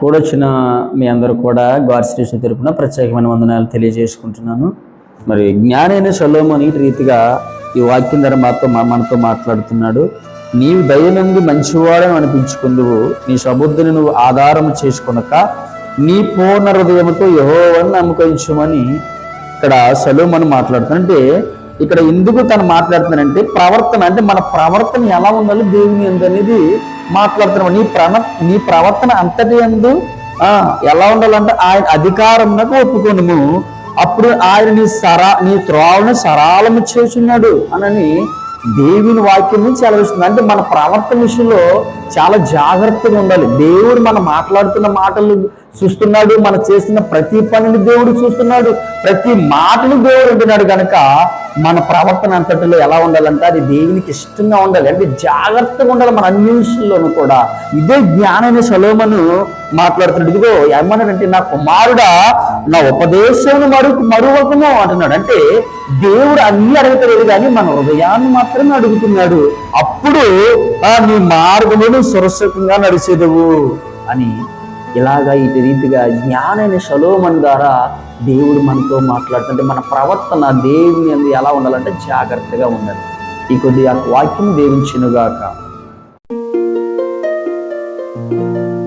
కూడొచ్చిన మీ అందరూ కూడా గాడ్శ్రీష్ణ తరపున ప్రత్యేకమైన వందనాలు తెలియజేసుకుంటున్నాను. మరి జ్ఞానైన సొలోమోని ఈ రీతిగా ఈ వాక్యం ద్వారా మాతో మా- మనతో మాట్లాడుతున్నాడు. నీవు దయనందు మంచివాడని అనిపించుకుందువు నీ సబుద్ధిని నువ్వు ఆధారం చేసుకునక నీ పూర్ణ హృదయంతో యహోవని నమ్మకించమని ఇక్కడ సలోమని మాట్లాడుతున్నాడు అంటే ఇక్కడ ఎందుకు తను మాట్లాడుతున్నానంటే ప్రవర్తన అంటే మన ప్రవర్తన ఎలా ఉండాలి దేవుని అనేది మాట్లాడుతున్నాం నీ ప్రణ నీ ప్రవర్తన అంతటి ఎందు ఆ, ఎలా ఉండాలంటే ఆయన అధికారంలో ఒప్పుకొనుము. అప్పుడు ఆయన నీ సరా నీ త్రోవను సరాలము చేస్తున్నాడు అనని దేవుని వాక్యం నుంచి సెలవిస్తుంది. అంటే మన ప్రవర్తన విషయంలో చాలా జాగ్రత్తగా ఉండాలి. దేవుడు మనం మాట్లాడుతున్న మాటలు చూస్తున్నాడు మనం చేస్తున్న ప్రతి పనిని దేవుడు చూస్తున్నాడు ప్రతి మాటను దేవుడు ఉంటున్నాడు కనుక మన ప్రవర్తన అంతటిలో ఎలా ఉండాలంటే అది దేవునికి ఇష్టంగా ఉండాలి. అంటే జాగ్రత్తగా ఉండాలి మన అన్ని విషయంలోనూ కూడా. ఇదే జ్ఞానైన సలోమను మాట్లాడుతున్నాడు. ఇదిగో ఏమన్నాడంటే నా కుమారుడా నా ఉపదేశం మరుగు మరువకము అంటున్నాడు. అంటే దేవుడు అన్ని అడుగుతలేదు కానీ మన హృదయాన్ని మాత్రమే అడుగుతున్నాడు. అప్పుడు నీ మార్గమును సురక్షితంగా నడిచేదవు అని ఇలాగా ఇటు రీతిగా జ్ఞానైన శలోమన్ ద్వారా దేవుడు మనతో మాట్లాడుతుంటే మన ప్రవర్తన దేవుని అందు ఎలా ఉండాలంటే జాగ్రత్తగా ఉండాలి. ఈ కొద్ది ఆ వాక్యం దేవించినగాక thank you